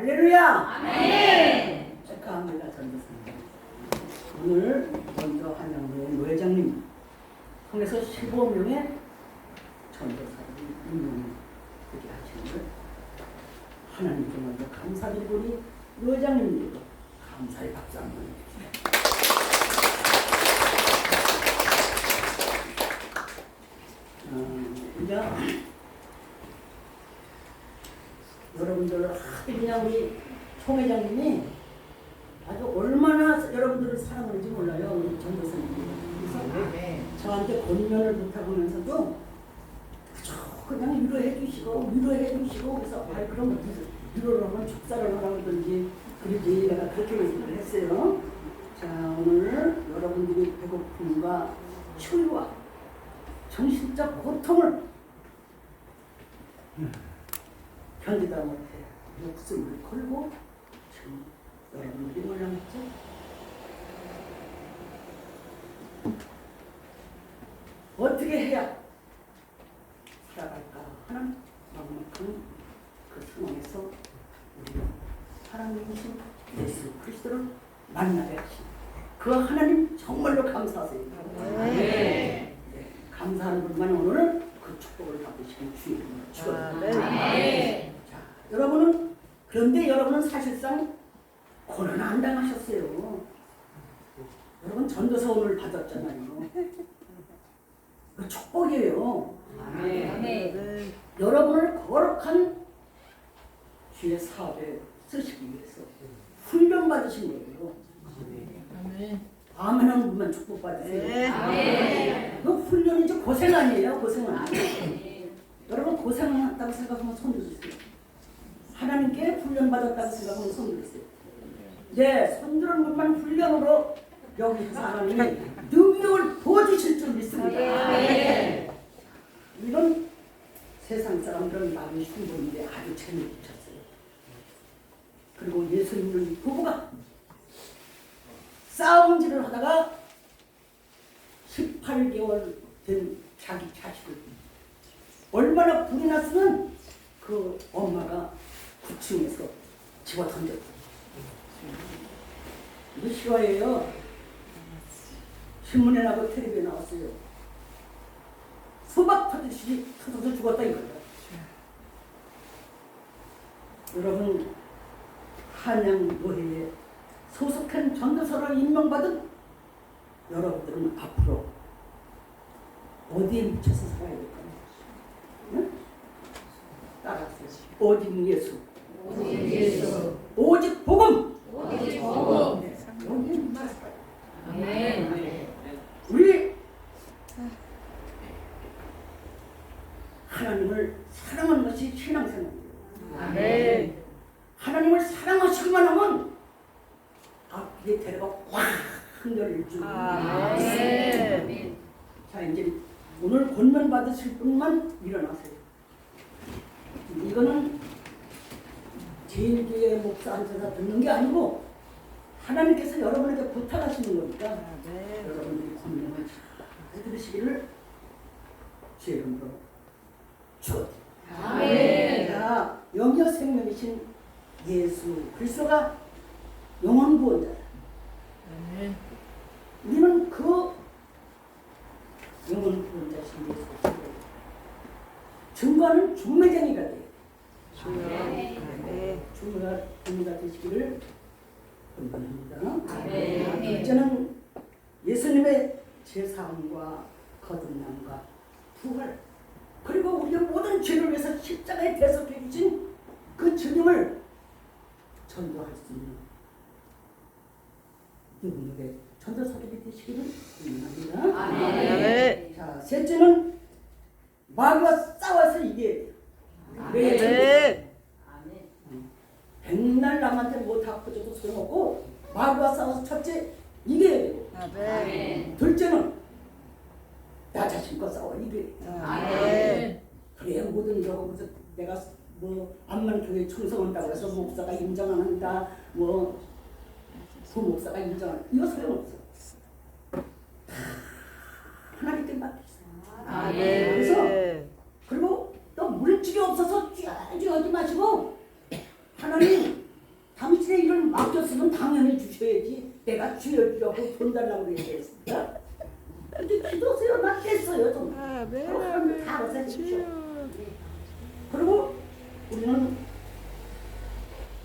할렐루야. 아멘. 축하합니다 전도사님. 오늘 먼저 한양교회 노회장님 통해서 15명의 전도사들이 임명이 되게 하시는 걸 하나님께 먼저 감사드리고 우리 노회장님들도 감사의 박수 한번 해주세요. 어, 이제 여러분들 하도 그냥 우리 총 회장님이 아주 얼마나 여러분들을 사랑하는지 몰라요 우리 전도사님이. 그래서 저한테 권면을 부탁하면서도 그저 그냥 위로해 주시고 위로해 주시고 그래서 아 그럼 위로를 하면 축사를 하라 그러든지 그러지 내가 그렇게 얘기를 했어요. 자 오늘 여러분들이 배고픔과 추위와 정신적 고통을 견디다 못해 목숨을 걸고 지금 여러분들이 몰라놨죠? 어떻게 해야 살아갈까 하는 마음만큼 그 상황에서 우리는 하나님이신 예수 그리스도를 만나게 하신 그 하나님 정말로 감사하세요. 네. 네. 감사하는 분만 오늘은 그 축복을 받으시는 주님을 축원합니다. 자, 여러분은 그런데 여러분은 사실상 고난 안 당하셨어요. 여러분 전도서 오늘 받았잖아요. 그 축복이에요. 여러분을 거룩한 주의 사업에 쓰시기 위해서 훈련 받으신 거예요. 아멘 하는 분만 축복 받으세요. 그 훈련이 좀 고생 아니에요? 고생 아니에요. 여러분 고생했다고 생각하면 손 들으세요. 하나님께 훈련 받았다고 생각하면 손 들으세요. 네, 손 드는 것만 훈련으로 여기 하나님이 능력을 부어주실 줄 믿습니다. 이건 세상 사람들은 마음이 흉보인데 아주 재미있었어요. 그리고 예수님을 부부가 싸움질을 하다가 18개월 된 자기 자식을 얼마나 불이 났으면 그 엄마가 9층에서 집어 던졌다. 이거 실화예요. 신문에 나고 텔레비에 나왔어요. 소박 터지듯이 터져서 죽었다 이거예요. 여러분 한양 노회에 소속한 전도사로 임명받은 여러분들은 앞으로 어디에 묻혀서 살아야 될까요? 응? 따라하세요. 오직 예수. 오직 복음. 묻혀서 살아야 돼요. 우리 하나님을 사랑하는 것이 신앙생활이에요. 하나님을 사랑하시기만 하면 앞에 데려가 확 열릴 줄. 자 이제 오늘 권면 받으실 분만 일어나세요. 이거는 제일교회 목사 앉아서 듣는 게 아니고 하나님께서 여러분에게 부탁하시는 거니까 여러분들이 권면을 잘 들으시기를 제 이름으로 축원드립니다. 자, 영여 생명이신 예수 그리스도가 영원 구원자다. 우리는 그 영원 구원자신 예수 그리스도 증거는 중매쟁이가 돼요. 중매가 중매가 되시기를 원합니다. 둘째는 예수님의 제사함과 거듭남과 부활 그리고 우리의 모든 죄를 위해서 십자가에 대속해 주신 그 주님을 전도할 수 있는 누구누구의 전도사들이 되시기를 원합니다. 자, 셋째는 마귀와 싸워서 이게 왜 백날 남한테 뭐다 퍼줘도 소용없고 마귀와 싸워서 첫째 이겨야 되고 둘째는 나 자신과 싸워 이게. 그래야 모든 저거 무슨 내가 뭐 암만 교회 충성한다고 해서 목사가 인정 안 한다 뭐 부목사가 인정 안 이거 소용없어. 다 하나님께 맡겼어 그래서 그리고 또 물질이 없어서 쥐어쥐어하지 마시고 하나님 내가 쥐어주려고 돈 달라고 그랬겠습니까? 근데 기도세요. 나 깼어요 좀. 아멘 그럼 다 아멘 없애주십시오. 주여 그리고 우리는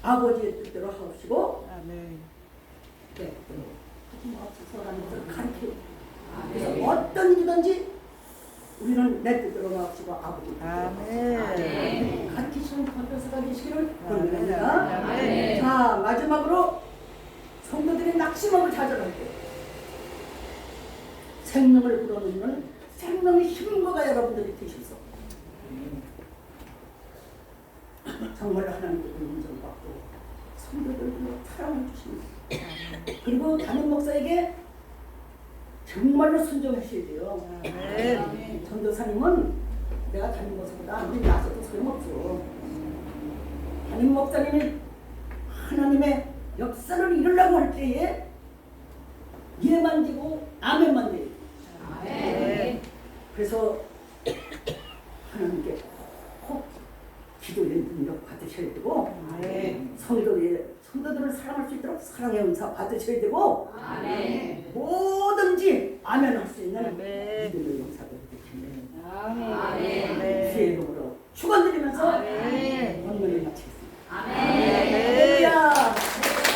아버지의 뜻대로 하옵시고 아멘 네, 하나님께서 가르쳐. 그래서 어떤 일이든지 우리는 내 뜻대로 하옵시고 아버지 뜻대로 아멘 가르치시는 권변서가 되시기를 아멘. 아멘. 자 마지막으로 낙심하고 좌절할 때 생명을 불어넣는 생명의 힘거가 여러분들이 되셔서 정말 하나님께 인정 받고 성도들로 사랑을 주십니다. 그리고 담임 목사에게 정말로 순종하셔야 돼요. 전도사님은 내가 담임 목사보다 아무리 나서도 소용없어. 담임 목사님이 하나님의 역사를 이루려고 할 때에 예만 되고 아멘만 돼요. 아멘 그래서 하나님께 꼭 기도의 능력 받으셔야 되고 아멘 성도의 성도들을 사랑할 수 있도록 사랑의 은사 받으셔야 되고 뭐든지 아멘 있는 아멘.